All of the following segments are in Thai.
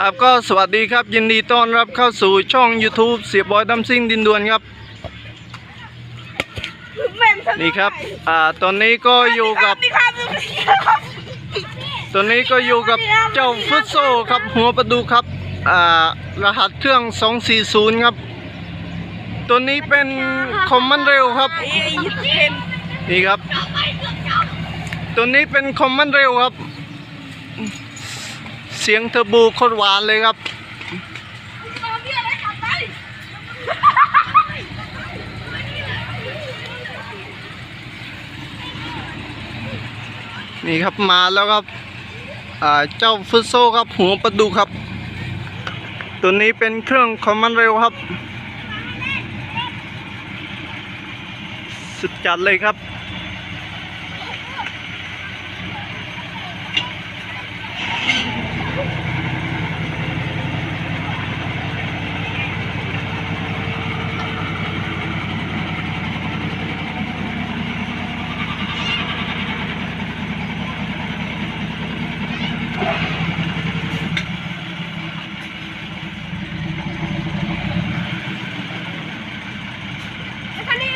ครับก็สวัสดีครับยินดีต้อนรับเข้าสู่ช่อง YouTube เสียบอยดัมซิ่งดินดวนครับ นี่ครับอ่าตอนนี้ก็อยู่กับนี่ครับนี่ครับตอนนี้ก็อยู่กับเจ้าฟุตโซครับหัวประดูครับอ่ารหัสเครื่อง 240 ครับ ตัวนี้เป็นคอมมานด์เร็วครับไอ้ไอ้ยิปเห็นนี่ครับ ตัวนี้เป็นคอมมานด์เร็วครับ เสียงเทอร์โบโคตรหวานเลยครับ นี่ครับมาแล้วครับเจ้าฟุตโซครับหัวประดูครับ ตัวนี้เป็นเครื่องคอมมานด์เร็วครับ สุดจัดเลยครับ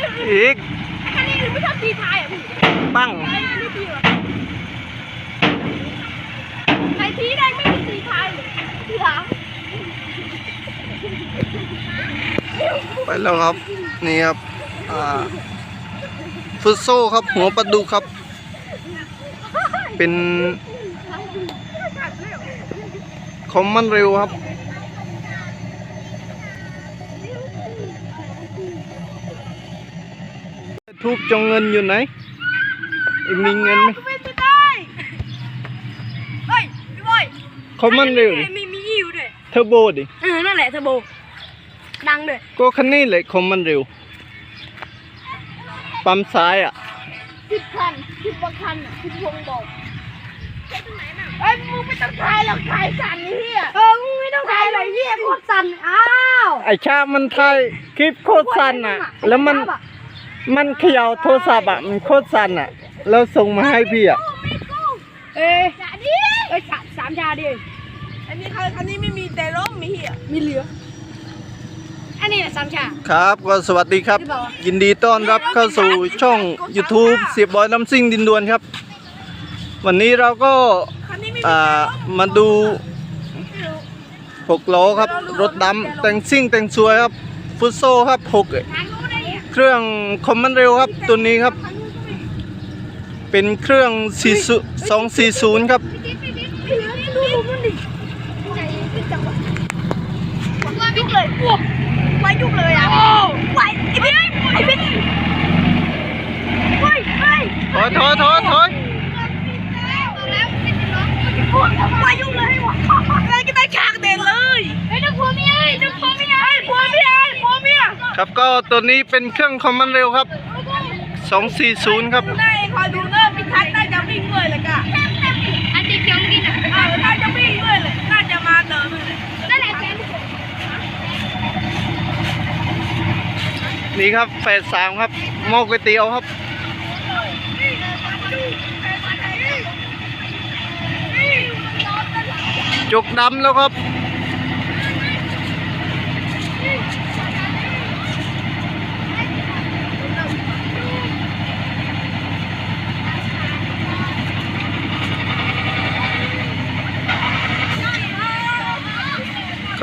ไอ้คันนี้อีกไอ้คันนี้ไม่ชอบตีท้ายอะพี่ปั้งไอ้คันนี้ตีหรอใครทีได้ไม่มีตีท้ายเลยทีหลังไปแล้วครับ นี่ครับอ่าฟุตโซครับ หัวประดูครับ เป็นคอมมานด์เร็วครับ ทูบจงเงินอยู่ไหนเอ็งมีเงินไหมไม่ได้เฮ้ยพี่บอยคอมมานด์เร็วดิมีมีอิวด้วยเทอร์โบดิเออนั่นแหละเทอร์โบดังด้วยก็คันนี้เลยคอมมานด์เร็วปั๊มซ้ายอะสิบคันสิบกว่าคันอะสิบวงบอกใช้ตรงไหนบ้างเอ้ยมึงไม่ต้องถ่ายหรอกถ่ายสั่นนี่เฮียเออมึงไม่ต้องถ่ายหรอกเฮียโคตรสั่นอ้าวไอชามันไทยคลิปโคตรสั้นอะ แล้วมัน มันเขย่าโทรศัพท์อะมันโคตรสั้นอะ แล้วส่งมาให้พี่อะ เอ้ยสามดิเอ้ยสามสามชาดิ อันนี้เขาอันนี้ไม่มีแต่ร่มมีเหี้ยมีเหลือ อันนี้สามชา ครับก็สวัสดีครับ ยินดีต้อนรับเข้าสู่ช่อง YouTube เสียบบอยน้ำซิ่งดินดวนครับ วันนี้เราก็คันนี้ไม่มีอ่ามาดูหกล้อครับ รถดำแต่งซิ่งแต่งสวยครับ ฟุตโซครับหกทางนู้นได้ เนี่ยเครื่องคอมมานด์เร็วครับ ตัวนี้ครับ เป็นเครื่อง40 240 ครับพี่เหลือนี่ดูมันดิไหนขึ้นจังวะว่ายุกเลยอ้วกไว้ยุกเลยอะไว้ไอ้พี่ไอ้พี่เฮ้ยเฮ้ยถอยถอยถอยถอยไว้ยุกเลย ครับก็ตัวนี้เป็นเครื่องคอมมานด์เร็วครับ 240 ครับ ได้คอยดูเนอร์พิทักษ์น่าจะวิ่งด้วยเลยกะอันสีเขียวเมื่อกี้น่ะเออน่าจะวิ่งด้วยเลยน่าจะมาเดินเลยนั่นแหละแฟนนี่ครับแฟดสามครับหม้อก๋วยเตี๋ยวครับจกดำแล้วครับ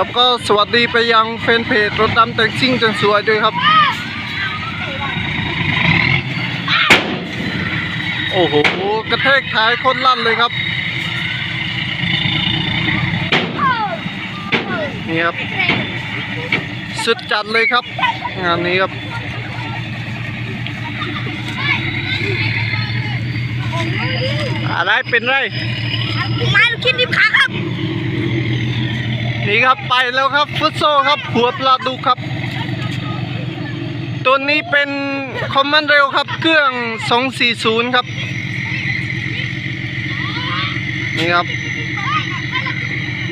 ครับก็สวัสดีไปยังแฟนเพจรถดำแต่งซิ่งแต่งสวยด้วยครับ โอ้โห กระแทกท้ายคนลั่นเลยครับ นี่ครับ สุดจัดเลยครับ งานนี้ครับอะไรเป็นไรมาคิดดิบขาครับ นี่ครับไปแล้วครับฟุตโซครับหัวปลาดุกครับ ตัวนี้เป็นคอมมานด์เร็วครับ เครื่อง 240 ครับ นี่ครับ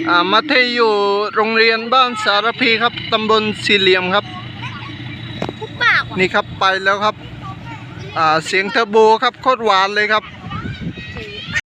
อ่ามาเทอยู่โรงเรียนบ้านสารพีครับตำบลสี่เหลี่ยมครับทุกปากว่ะนี่ครับไปแล้วครับอ่าเสียงเทอร์โบครับโคตรหวานเลยครับ